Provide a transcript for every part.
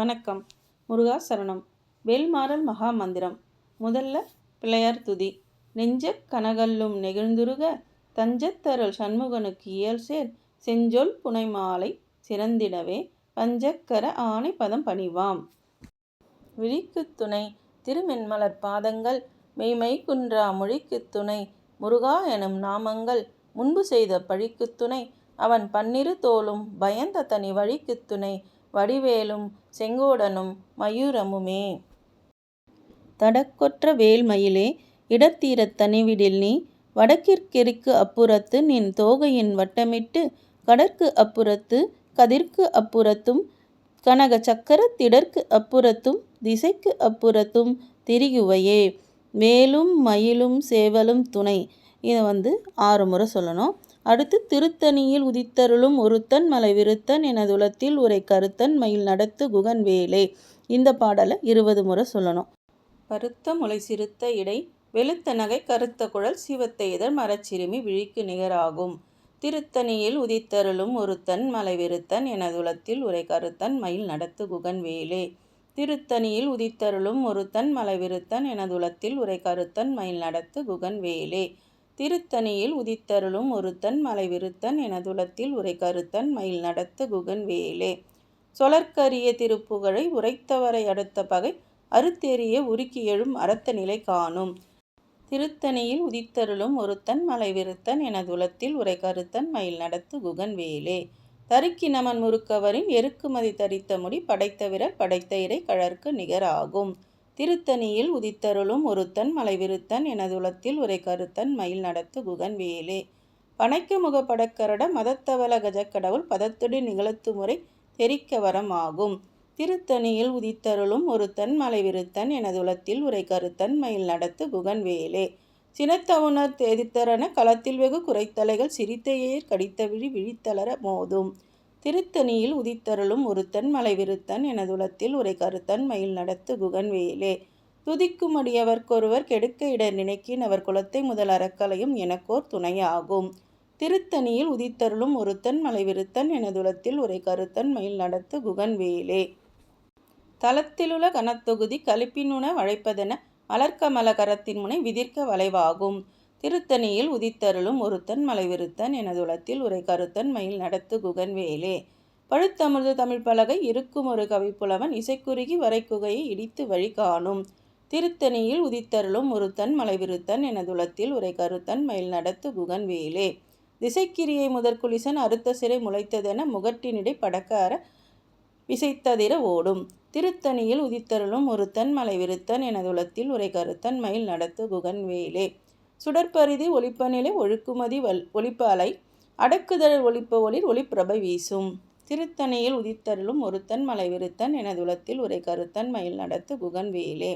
வணக்கம். முருகா சரணம். வேல்மாறல் மகா மந்திரம் முதல்ல பிள்ளையார் துதி. நெஞ்சக் கனகல்லும் நெகிழ்ந்துருக தஞ்சத்தருள் சண்முகனுக்கு இயல் சேர் செஞ்சொல் புனைமாலை சிறந்திடவே பஞ்சக்கர ஆணை பதம் பணிவாம். விழிக்குத் துணை திருமென்மலர் பாதங்கள் மெய்மை குன்றா மொழிக்குத் துணை முருகா எனும் நாமங்கள் முன்பு செய்த பழிக்குத் துணை அவன் பன்னிரு தோளும் பயந்த தனி வழிக்குத் துணை வடிவேலும் செங்கோடனும் மயூரமுமே. தடக்கொற்ற வேல்மயிலே இடத்தீரத் தனிவிடில் நீ வடக்கிற்கெருக்கு அப்புறத்து நின் தோகையின் வட்டமிட்டு கடற்கு அப்புறத்து கதிர்க்கு அப்புறத்தும் கனக சக்கர திடற்கு அப்புறத்தும் திசைக்கு அப்புறத்தும் திரிகுவையே. வேலும் மயிலும் சேவலும் துணை இதை வந்து ஆறு முறை சொல்லணும். அடுத்து திருத்தணியில் உதித்தருளும் ஒருத்தன் மலை விருத்தன் எனதுலத்தில் உரை கருத்தன் மயில் நடத்து குகன் வேலே இந்த பாடலை இருபது முறை சொல்லணும். பருத்த முளை சிறுத்த இடை வெளுத்த நகை கருத்த குழல் சிவத்த இதழ் மரச்சிறுமி விழிக்கு நிகராகும். திருத்தணியில் உதித்தருளும் ஒருத்தன் மலை விருத்தன் எனதுலத்தில் உரை கருத்தன் மயில் நடத்து குகன் வேலே திருத்தணியில் உதித்தருளும் ஒருத்தன் மலை விருத்தன் எனதுலத்தில் உரை கருத்தன் மயில் நடத்து குகன் வேலே திருத்தணியில் உதித்தருளும் ஒருத்தன் மலைவிருத்தன் எனதுலத்தில் உரை கருத்தன் மயில் நடத்த குகன் வேலே சொலற்கரிய திருப்புகழை உரைத்தவரை அடுத்த பகை அறுத்தெறிய உருக்கி எழும் அரத்த நிலை காணும். திருத்தணியில் உதித்தருளும் ஒருத்தன் மலைவிருத்தன் எனதுலத்தில் உரை கருத்தன் மயில் நடத்து குகன் வேலே தருக்கி நமன் முறுக்கவரின் எருக்குமதி தரித்த முடி படைத்த விரல் படைத்த இறை கழற்கு நிகராகும். திருத்தணியில் உதித்தருளும் ஒருத்தன் மலைவிருத்தன் எனதுலத்தில் உரை கருத்தன் மயில் நடத்து குகன் வேலே பனைக்கு முகப்படக்கரட மதத்தவல கஜக்கடவுள் பதத்துடி நிகழத்து முறை தெரிக்க வரமாகும். திருத்தணியில் உதித்தருளும் ஒருத்தன் மலை விருத்தன் எனதுலத்தில் உரை கருத்தன் மயில் நடத்து குகன் வேலே சினத்தவுணர் தேதித்தரன களத்தில் வெகு குறைத்தலைகள் சிரித்தையே கடித்த விழி விழித்தளர மோதும். திருத்தணியில் உதித்தருளும் ஒருத்தன் மலை விருத்தன் எனதுலத்தில் உரை கருத்தன் மயில் நடத்து குகன் வேலே துதிக்கும் அடியவர்க்கொருவர் கெடுக்க இடர் நினைக்கின் அவர் குலத்தை முதல் அறக்கலையும் எனக்கோர் துணையாகும். திருத்தணியில் உதித்தருளும் ஒருத்தன் மலை விருத்தன் எனதுலத்தில் உரை கருத்தன் மயில் நடத்து குகன் வேலே தளத்திலுள்ள கனத்தொகுதி கலிப்பினுண வழைப்பதென மலர்க்கமல கரத்தின் முனை விதிர்க்க வளைவாகும். திருத்தணியில் உதித்தருளும் ஒருத்தன் மலைவிருத்தன் எனதுலத்தில் உரை கருத்தன் மயில் நடத்து குகன் வேலே பழுத்தமிழ்து தமிழ் பலகை இருக்குமொரு கவிப்புலவன் இசைக்குறுகி வரைக்குகையை இடித்து வழி காணும். திருத்தணியில் உதித்தருளும் ஒருத்தன் மலைவிருத்தன் எனதுலத்தில் உரை கருத்தன் மயில் நடத்து குகன் வேலே திசைக்கிரியை முதற்குலிசன் அறுத்த சிறை முளைத்ததென முகட்டினிடை படக்கார விசைத்ததிர ஓடும். திருத்தணியில் உதித்தருளும் ஒருத்தன் மலை விருத்தன் எனதுலத்தில் உரை கருத்தன் மயில் நடத்து குகன் வேலே சுடற்பரிதி ஒளிப்பநிலை ஒழுக்குமதி வல் ஒளிப்ப அலை அடக்குதழல் ஒளிப்ப ஒளிர் ஒளிப்பிரபை வீசும். திருத்தணியில் உதித்தருளும் ஒருத்தன் மலை விருத்தன் எனதுலத்தில் உரை கருத்தன் மயில் நடத்து குகன் வேலே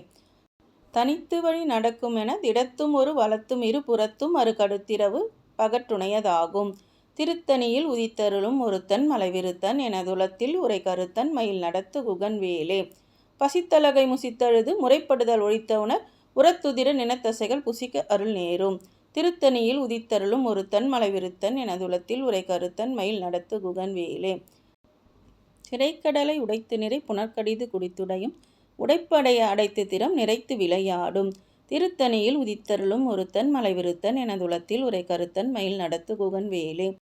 தனித்து வழி நடக்குமென திடத்தும் ஒரு வளத்தும் இரு புறத்தும் அரு கடுத்திரவு பகற்றுணையதாகும். திருத்தணியில் உதித்தருளும் ஒருத்தன் மலைவிருத்தன் எனதுலத்தில் உரை கருத்தன் மயில் நடத்து குகன் வேலே பசித்தலகை முசித்தழுது முறைப்படுதல் ஒழித்தவுணர் உரத்துதிர நினத்தசைகள் புசிக்க அருள் நேரும். திருத்தணியில் உதித்தருளும் ஒரு தன் விருத்தன் எனதுலத்தில் உரை கருத்தன் மயில் நடத்து குகன் வேலே திரைக்கடலை உடைத்து நிறை புனர்கடிது குடித்துடையும் உடைப்படைய அடைத்து திறம் நிறைத்து விளையாடும். திருத்தணியில் உதித்தருளும் ஒரு தன் விருத்தன் எனதுலத்தில் உரை கருத்தன் மயில் நடத்து குகன் வேலே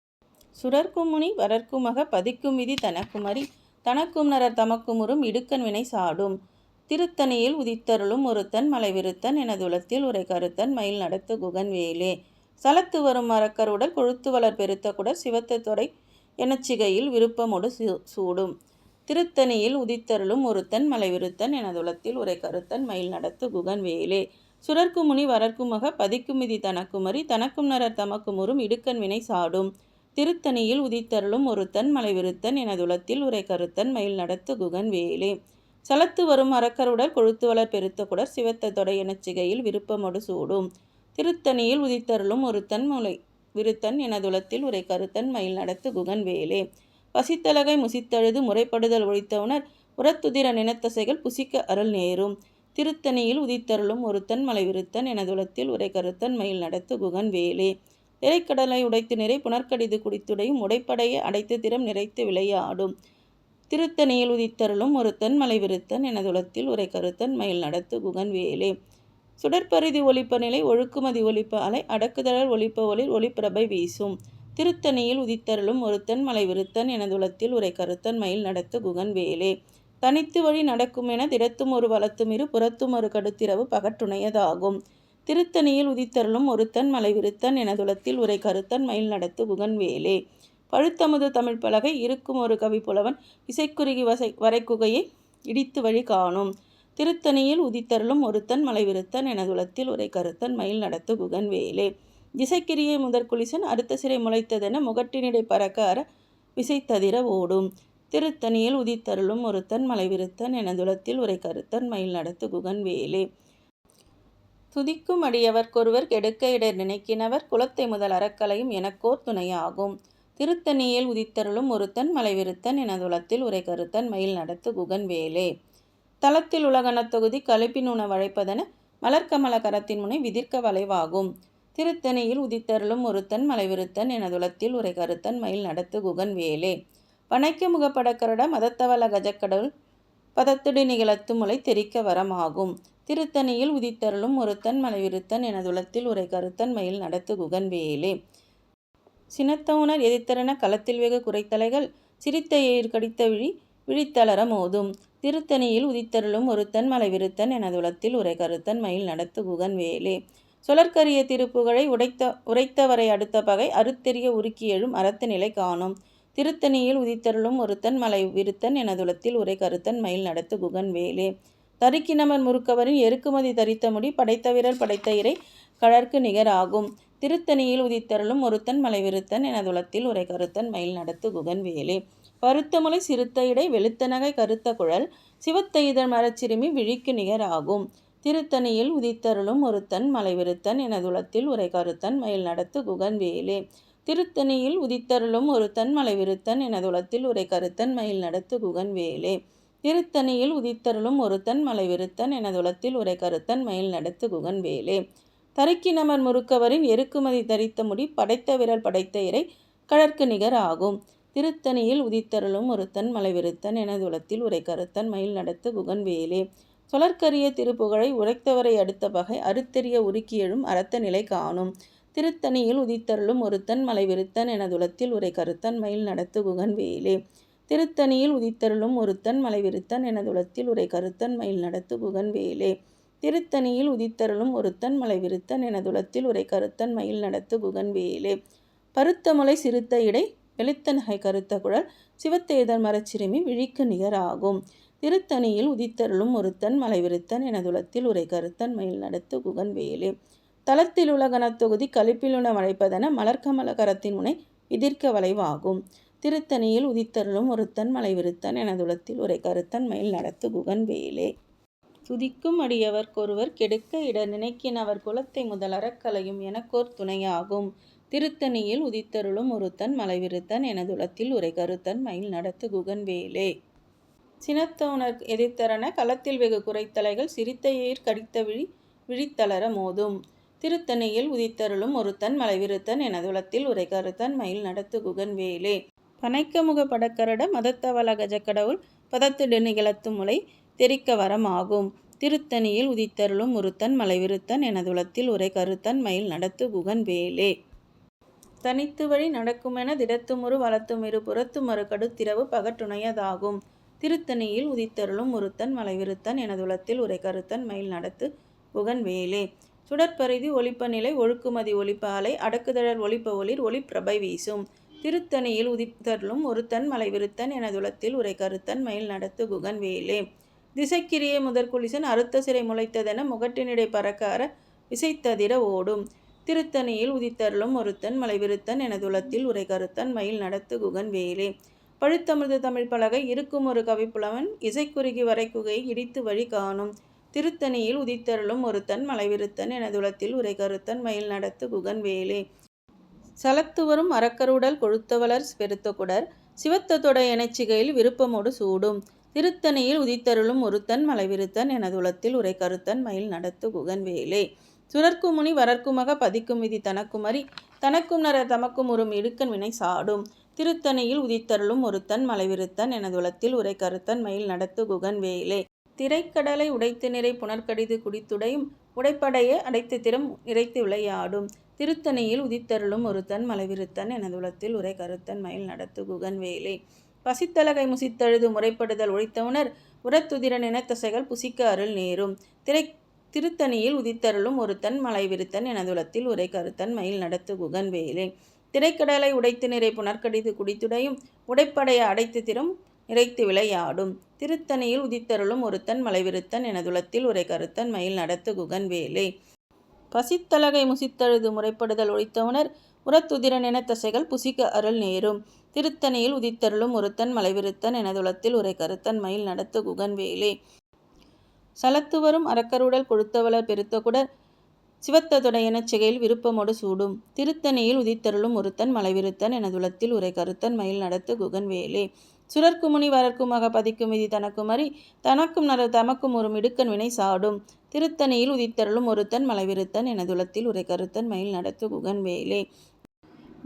சுடர்க்குமுனி வரர்க்குமக பதிக்கும் விதி தனக்குமறி தனக்கும் நரர் தமக்குமுறும் இடுக்கன் வினை சாடும். திருத்தணியில் உதித்தருளும் ஒருத்தன் மலைவிருத்தன் எனதுலத்தில் உரை கருத்தன் மயில் நடத்து குகன் வேலே சலத்து வரும் மரக்கருடல் கொழுத்து வளர் பெருத்த குடர் சிவத்த தொடை எனச்சிகையில் விருப்பமோடு சூடும். திருத்தணியில் உதித்தருளும் ஒருத்தன் மலைவிருத்தன் எனதுலத்தில் உரை கருத்தன் மயில் நடத்து குகன் வேலே சுரர்க்குமுனி வரர்க்குமக பதிக்குமிதி தனக்குமறி தனக்கும் நரர் தமக்குமுறும் இடுக்கன் வினை சாடும். திருத்தணியில் உதித்தருளும் ஒருத்தன் மலைவிருத்தன் எனதுலத்தில் உரை கருத்தன் மயில் நடத்து குகன் வேலே சலத்து வரும் அறக்கருடர் கொழுத்து வளர் பெருத்த குடர் சிவத்த தொடை எனச்சிகையில் விருப்பமொடு சூடும். திருத்தணியில் உதித்தருளும் ஒரு முலை விருத்தன் எனதுலத்தில் உரை கருத்தன் மயில் நடத்து குகன் வேலே பசித்தலகை முசித்தழுது முறைப்படுதல் ஒழித்தவுனர் உரத்துதிர நினத்தசைகள் புசிக்க அருள் நேரும். திருத்தணியில் உதித்தருளும் ஒருத்தன் மலை விருத்தன் எனதுலத்தில் உரை கருத்தன் மயில் நடத்து குகன் வேலே திரைக்கடலை உடைத்து நிறை புனர்கடிது குடித்துடையும் உடைப்படைய அடைத்து திறம் நிறைத்து விளையாடும். திருத்தணியில் உதித்தருளும் ஒருத்தன் மலை விருத்தன் எனதுலத்தில் உரை கருத்தன் மயில் நடத்து குகன் வேலே. சுடற்பரிதி ஒழிப்ப நிலை ஒழுக்குமதி ஒழிப்ப அலை அடக்குதழல் ஒழிப்ப ஒளி ஒளிப்பிரபை வீசும். திருத்தணியில் உதித்தருளும் ஒருத்தன் மலை விருத்தன் எனதுலத்தில் உரை கருத்தன் மயில் நடத்து குகன் வேலே. தனித்து வழி நடக்கும் என திடத்தும் ஒரு வளத்தும் இரு புறத்தும் ஒரு கடுத்திரவு பகட்டுணையதாகும் திருத்தணியில் உதித்தருளும் ஒருத்தன் மலை விருத்தன் எனதுலத்தில் உரை கருத்தன் மயில் நடத்து குகன் வேலே. பழுத்தமுது தமிழ் பலகை இருக்கும் ஒரு கவி புலவன் இசைக்குறுகி வசை வரைக்குகையை இடித்து வழி காணும். திருத்தணியில் உதித்தருளும் ஒருத்தன் மலைவிருத்தன் எனதுலத்தில் உரை கருத்தன் மயில் நடத்து குகன் வேலே. திசைக்கிரியை முதற்குலிசன் அடுத்த சிறை முளைத்ததென முகட்டினிடை பறக்க அற விசைத்ததிர ஓடும். திருத்தணியில் உதித்தருளும் ஒருத்தன் மலைவிருத்தன் எனதுலத்தில் உரை கருத்தன் மயில் நடத்து குகன் வேலே. துதிக்கும் அடியவர்க்கொருவர் கெடுக்க இடர் நினைக்கினவர் குலத்தை முதல் அறக்கலையும் எனக்கோர் துணையாகும். திருத்தணியில் உதித்தருளும் ஒருத்தன் மலைவிருத்தன் எனதுலத்தில் உரை கருத்தன் மயில் நடத்து குகன் வேலே. தளத்தில் உலகன தொகுதி கழிப்பின் உணவழைப்பதென மலர்க்கமல கரத்தின் முனை விதிர்க்க வளைவாகும். திருத்தணியில் உதித்தருளும் ஒருத்தன் மலைவிருத்தன் எனதுலத்தில் உரை கருத்தன் மயில் நடத்து குகன் வேலே. வணக்க முகப்பட கருட மதத்தவள கஜக்கடல் பதத்துடி நிகழத்து முளை தெரிக்க வரமாகும். திருத்தணியில் உதித்தருளும் ஒருத்தன் மலைவிருத்தன் எனதுலத்தில் உரை கருத்தன் மயில் நடத்து குகன் வேலே. சினத்தவுணர் எதிர்த்தரன களத்தில் வெகு குறைத்தலைகள் சிரித்த ஏர் கடித்த விழி விழித்தளர மோதும். திருத்தணியில் உதித்தருளும் ஒருத்தன் மலைவிருத்தன் எனதுலத்தில் உரை கருத்தன் மயில் நடத்து குகன் வேலே. சுழற்கரிய திருப்புகழை உடைத்த உரைத்தவரை அடுத்த பகை அறுத்தெறிய உருக்கி எழும் அறத்து நிலை காணும். திருத்தணியில் உதித்தருளும் ஒருத்தன் மலை விருத்தன் எனதுலத்தில் உரை கருத்தன் மயில் நடத்து குகன் வேலே. தரிக்கினமன் முறுக்கவரின் எருக்குமதி தரித்த முடி படைத்த விரல் படைத்த இறை கழற்கு நிகராகும். திருத்தணியில் உதித்தருளும் ஒருத்தன் மலைவிருத்தன் எனதுலத்தில் உரை கருத்தன் மயில் நடத்து குகன் வேலே. பருத்தமுலை சிறுத்த இடை வெளுத்த நகை கருத்த குழல் சிவத்த இதழ் மரச்சிறுமி விழிக்கு நிகராகும் திருத்தணியில் உதித்தருளும் ஒருத்தன் மலைவிருத்தன் எனதுலத்தில் உரை கருத்தன் மயில் நடத்து குகன் வேலே. திருத்தணியில் உதித்தருளும் ஒருத்தன் மலை விருத்தன் எனதுலத்தில் உரை கருத்தன் மயில் நடத்து குகன் வேலே. திருத்தணியில் உதித்தருளும் ஒருத்தன் மலைவிருத்தன் எனதுலத்தில் உரை கருத்தன் மயில் நடத்து குகன் வேலே. தருக்கினமர் முறுக்கவரின் எருக்குமதி தரித்த முடி படைத்த விரல் படைத்த இறை கடற்கு நிகர் ஆகும். திருத்தணியில் உதித்தருளும் ஒருத்தன் மலைவிருத்தன் எனதுலத்தில் உரை கருத்தன் மயில் நடத்து குகன் வேலே சொலற்கரிய திருப்புகழை உரைத்தவரை அடுத்த பகை அறுத்தெறிய உருக்கி எழும் அறத்த நிலை காணும். திருத்தணியில் உதித்தருளும் ஒருத்தன் மலைவிருத்தன் எனதுலத்தில் உரை கருத்தன் மயில் நடத்து குகன் வேலே திருத்தணியில் உதித்தருளும் ஒருத்தன் மலைவிருத்தன் எனதுலத்தில் உரை கருத்தன் மயில் நடத்து குகன் வேலே திருத்தணியில் உதித்தருளும் ஒருத்தன் மலைவிருத்தன் எனதுலத்தில் உரை கருத்தன் மயில் நடத்து குகன் வேலே. பருத்தமுலை சிறுத்த இடை எழுத்த நகை கருத்த குழல் சிவத்தேதர் மரச்சிறுமி விழிக்கு நிகராகும். திருத்தணியில் உதித்தருளும் ஒருத்தன் மலைவிருத்தன் எனதுலத்தில் உரை கருத்தன் மயில் நடத்து குகன் வேலே. தளத்தில் உலகன தொகுதி கழிப்பிலுண வளைப்பதென மலர்கமல கரத்தின் முனை எதிர்க்க வளைவாகும். திருத்தணியில் உதித்தருளும் ஒருத்தன் மலைவிருத்தன் எனதுலத்தில் உரை கருத்தன் மயில் நடத்து குகன் வேலே. துதிக்கும் அடியவர்க்கொருவர் கெடுக்க இட நினைக்கினவர் குலத்தை முதல் அறக்கலையும் எனக்கோர் துணையாகும். திருத்தணியில் உதித்தருளும் ஒருத்தன் மலைவிருத்தன் எனதுலத்தில் உரை கருத்தன் மயில் நடத்து குகன் வேலே சினத்தோனர் எதிர்த்தரன களத்தில் வெகு குறைத்தலைகள் சிரித்த ஏர் கடித்த விழி விழித்தளர மோதும். திருத்தணியில் உதித்தருளும் ஒருத்தன் மலைவிருத்தன் எனதுலத்தில் உரை கருத்தன் மயில் நடத்து குகன் வேலே பனைக்கமுக படக்கரட மதத்தவல கஜக்கடவுள் பதத்திடு நிகழத்து முளை தெரிக்க வரமாகும் திருத்தணியில் உதித்தருளும் ஒருத்தன் மலைவிருத்தன் எனதுலத்தில் உரை கருத்தன் மயில் நடத்து குகன் வேலே தனித்து வழி நடக்குமென திடத்துமுறு வளத்துமிரு புறத்துமறு கடுத்திரவு பகட்டுணையதாகும் திருத்தணியில் உதித்தருளும் ஒருத்தன் மலைவிருத்தன் எனதுலத்தில் உரை கருத்தன் மயில் நடத்து புகன் வேலே சுடற்பரிதி ஒளிப்ப நிலை ஒழுக்குமதி ஒளிப்ப அலை அடக்குதழல் ஒழிப்ப ஒளிர் ஒளிப்பிரபை வீசும். திருத்தணியில் உதித்தருளும் ஒருத்தன் மலைவிருத்தன் எனதுலத்தில் உரை கருத்தன் மயில் நடத்து குகன் வேலே திசைக்கிரியை முதற்குலிசன் அறுத்த சிறை முளைத்ததென முகட்டினிடை பறக்கார விசைத்ததிர ஓடும். திருத்தணியில் உதித்தருளும் ஒருத்தன் மலைவிருத்தன் எனதுலத்தில் உரை கருத்தன் மயில் நடத்து குகன் வேலே. பழுத்தமிழ்த தமிழ் பலகை இருக்கும் ஒரு கவிப்புலவன் இசைக்குறுகி வரைக்குகை இடித்து வழி காணும். திருத்தணியில் உதித்தருளும் ஒருத்தன் மலைவிருத்தன் எனதுலத்தில் உரை கருத்தன் மயில் நடத்து குகன் வேலே. சலத்துவரும் அறக்கருடல் கொழுத்தவளர் பெருத்தகுடர் சிவத்தொட எனச்சிகையில் விருப்பமோடு சூடும். திருத்தணியில் உதித்தருளும் ஒருத்தன் மலைவிருத்தன் எனதுலத்தில் உரை கருத்தன் மயில் நடத்து குகன் வேலே. சுரர்க்குமுனி வரர்க்குமக பதிக்கும் விதி தனக்குமறி தனக்கும் நர தமக்கும் உறும் இடுக்கன் வினை சாடும். திருத்தணியில் உதித்தருளும் ஒருத்தன் மலைவிருத்தன் எனதுளத்தில் உரை கருத்தன் மயில் நடத்து குகன் வேலே. திரைக்கடலை உடைத்து நிறை புனர்கடிது குடித்துடையும் உடைப்படையே அடைத்து திறம் நிறைத்து விளையாடும். திருத்தணியில் உதித்தருளும் ஒருத்தன் மலைவிருத்தன் எனதுளத்தில் உரை கருத்தன் மயில் நடத்து குகன் வேலே. பசித்தலகை முசித்தழுது முறைப்படுதல் உழைத்தவுணர் உரத்துதிரன் இனத்தசைகள் புசிக்க அருள் நேரும். திரை திருத்தணியில் உதித்தருளும் ஒருத்தன் மலைவிருத்தன் எனதுளத்தில் உரை கருத்தன் மயில் நடத்து குகன் வேலே. திரைக்கடலை உடைத்து நிறை புனர்கடிது குடித்துடையும் உடைப்படைய அடைத்து திறம் நிறைத்து விளையாடும் திருத்தணியில் உதித்தருளும் ஒருத்தன் மலைவிருத்தன் எனதுளத்தில் உரை கருத்தன் மயில் நடத்து குகன் வேலே. பசித்தலகை முசித்தழுது முறைப்படுதல் ஒழித்தவுணர் உரத்துதிரன் என தசைகள் புசிக்க அருள் நேரும். திருத்தணியில் உதித்தருளும் ஒருத்தன் மலைவிருத்தன் எனதுளத்தில் உரை கருத்தன் மயில் நடத்து குகன் வேலே. சலத்து வரும் அறக்கருடல் கொழுத்தவளர் பெருத்தகுடர் சிவத்ததுடையன சிகையில் விருப்பமோடு சூடும். திருத்தணியில் உதித்தருளும் ஒருத்தன் மலைவிருத்தன் எனதுளத்தில் உரை கருத்தன் மயில் நடத்து குகன் வேலே. சுரர்க்குமுனி வரர்க்குமாக பதிக்கும் விதி தனக்குமறி தனக்கும் நர தமக்கும் ஒரு மிடுக்கன் வினை சாடும். திருத்தணியில் உதித்தருளும் ஒருத்தன் மலைவிருத்தன் எனதுளத்தில் உரை கருத்தன் மயில் நடத்து குகன் வேலே.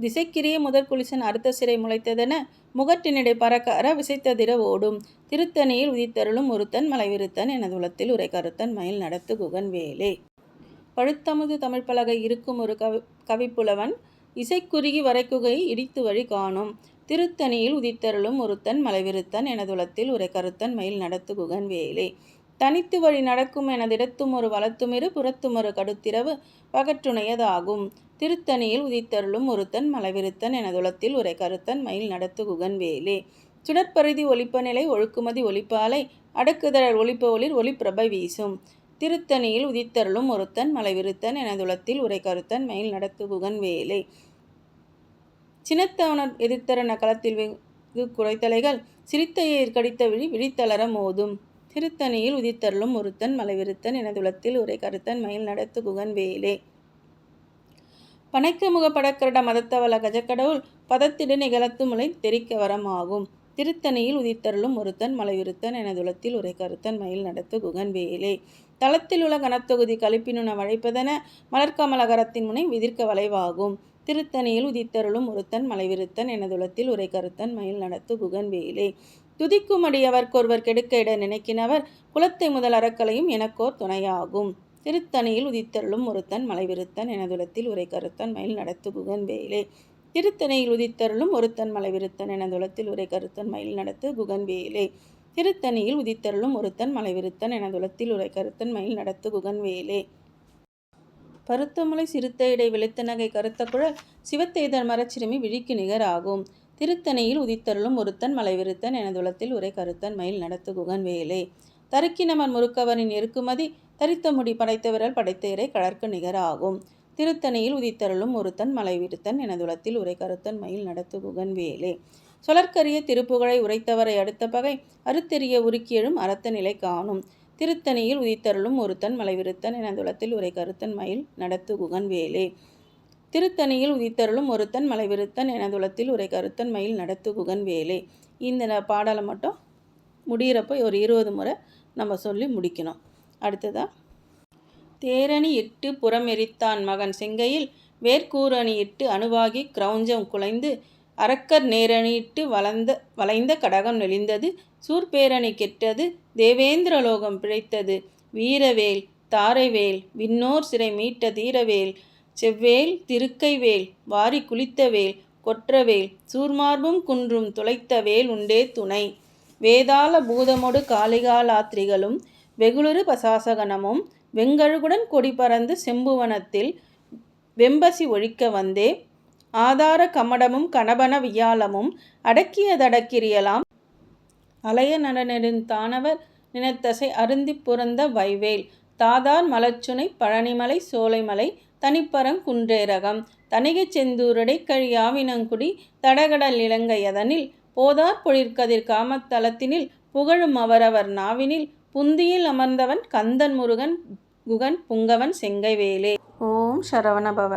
திசைக்கிரிய முதற் குளிசன் அறுத்த சிறை முளைத்ததென முகட்டினிடை பறக்க அற விசைத்ததிர ஓடும். திருத்தணியில் உதித்தருளும் ஒருத்தன் மலைவிருத்தன் எனதுளத்தில் உரை கருத்தன் மயில் நடத்து குகன் வேலே. பழுத்தமுது தமிழ்ப்பலகை இருக்கும் ஒரு கவி கவிப்புலவன் இசைக்குறுகி வரைக்குகை இடித்து வழி காணும். திருத்தணியில் உதித்தருளும் ஒருத்தன் மலைவிருத்தன் எனதுளத்தில் உரை கருத்தன் மயில் நடத்து குகன் வேலே. தனித்து வழி நடக்கும் எனதிடத்தும் ஒரு வளத்துமிரு புறத்துமொரு கடுத்திரவு பகற்றுணையதாகும். திருத்தணியில் உதித்தருளும் ஒருத்தன் மலைவிருத்தன் எனதுளத்தில் உரை கருத்தன் மயில் நடத்து குகன் வேலே. சுடற்பரிதி ஒலிப்பநிலை ஒழுக்குமதி ஒலிப்பாலை அடக்குதழல் ஒளிப்ப ஒளிர் ஒளிப்பிரபை வீசும். திருத்தணியில் உதித்தருளும் ஒருத்தன் மலைவிருத்தன் எனதுளத்தில் உரை கருத்தன் மயில் நடத்து குகன் வேலை. சினத்தவனர் எதிர்த்தரன களத்தில் வெகு குறைத்தலைகள் சிரித்தையை கடித்த விழி விழித்தளர மோதும். திருத்தணியில் உதித்தருளும் ஒருத்தன் மலைவிருத்தன் எனதுளத்தில் உரை கருத்தன் மயில் நடத்து குகன் வேலே. பனைக்க முகப்படக்கரட மதத்தவள கஜக்கடவுள் பதத்திடு நிகழத்து முளை தெரிக்க வரமாகும். திருத்தணியில் உதித்தருளும் ஒருத்தன் மலைவிருத்தன் எனதுளத்தில் உரை கருத்தன் மயில் நடத்து குகன் வேலே. தளத்தில் உள்ள கனத்தொகுதி கழிப்பினுன வழைப்பதென மலர்கமலகரத்தின் முனை விதிர்க்க வளைவாகும். திருத்தணியில் உதித்தருளும் ஒருத்தன் மலைவிருத்தன் எனதுளத்தில் உரை கருத்தன் மயில் நடத்து குகன் வேலே. துதிக்கும் அடியவர்க்கொருவர் கெடுக்க இட நினைக்கினவர் குலத்தை முதல் அறக்கலையும் எனக்கோர் துணையாகும். திருத்தணியில் உதித்தருளும் ஒருத்தன் மலைவிருத்தன் எனதுலத்தில் உரை கருத்தன் மயில் நடத்து குகன் வேலே. திருத்தணியில் உதித்தருளும் ஒருத்தன் மலைவிருத்தன் எனதுளத்தில் உரை கருத்தன் மயில் நடத்து குகன் வேலே. திருத்தணியில் உதித்தருளும் ஒருத்தன் மலைவிருத்தன் எனதுளத்தில் உரை கருத்தன் மயில் நடத்து குகன் வேலே. பருத்தமுலை இடை வெளுத்த நகை கருத்த குழல் சிவத்தேதர் மரச்சிறுமி விழிக்கு நிகர் ஆகும் திருத்தணியில் உதித்தருளும் ஒருத்தன் மலைவிருத்தன் எனதுளத்தில் உரை கருத்தன் மயில் நடத்து குகன் வேலே. தருக்கினமன் முறுக்கவரின் இருக்குமதி தரித்த முடி படைத்த விரல் படைத்த இறை கழற்கு நிகராகும். திருத்தணியில் உதித்தருளும் ஒருத்தன் மலைவிருத்தன் எனதுளத்தில் உரை கருத்தன் மயில் நடத்து குகன் வேலே. சொலற்கரிய திருப்புகழை உரைத்தவரை அடுத்த பகை அறுத்தெறிய உருக்கியெழும் அறத்த நிலை காணும். திருத்தணியில் உதித்தருளும் ஒருத்தன் மலைவிருத்தன் எனதுளத்தில் உரை கருத்தன் மயில் நடத்து குகன் வேலே. திருத்தணியில் உதித்தருளும் ஒருத்தன் மலைவிருத்தன் எனதுலத்தில் உரை கருத்தன் மயில் நடத்து குகன் வேலை. இந்த பாடலை மட்டும் முடிகிறப்ப ஒரு இருபது முறை நம்ம சொல்லி முடிக்கணும். அடுத்ததாக தேரணி இட்டு புறமெரித்தான் மகன் செங்கையில். வேர்க்கூரணி இட்டு அணுவாகி கிரௌஞ்சம் குலைந்து. அரக்கர் நேரணியிட்டு வளர்ந்த வளைந்த கடகம் நெளிந்தது. சூர்பேரணி கெட்டது. தேவேந்திரலோகம் பிழைத்தது. வீரவேல் தாரைவேல் விண்ணோர் சிறை மீட்ட தீரவேல். செவ்வேல் திருக்கைவேல் வாரி குளித்தவேல் கொற்றவேல் சூர்மார்பும் குன்றும் துளைத்த வேல் உண்டே துணை. வேதாள பூதமொடு காளிகாலாத்திரிகளும் வெகுளுரு பசாசகனமும் வெங்கழுகுடன் கொடி பறந்து செம்புவனத்தில் வெம்பசி ஒழிக்க வந்தே. ஆதார கமடமும் கணபன வியாலமும் அடக்கியதடக்கிரியலாம் அலைய நடனெடுந்தானவர் நினத்தசை அருந்தி புறந்த வைவேல் தாதார் மலச்சுனை பழனிமலை சோலைமலை தனிப்பரங் குன்றேரகம். தணிகைச் செந்தூரடை கழியாவினங்குடி தடகடல் இலங்கையதனில் போதார் பொழிற்கதிர் காமத்தலத்தினில் புகழும் அவரவர் நாவினில் புந்தியில் அமர்ந்தவன் கந்தன் முருகன் குகன் புங்கவன் செங்கைவேலே. ஓம் சரவணபவ.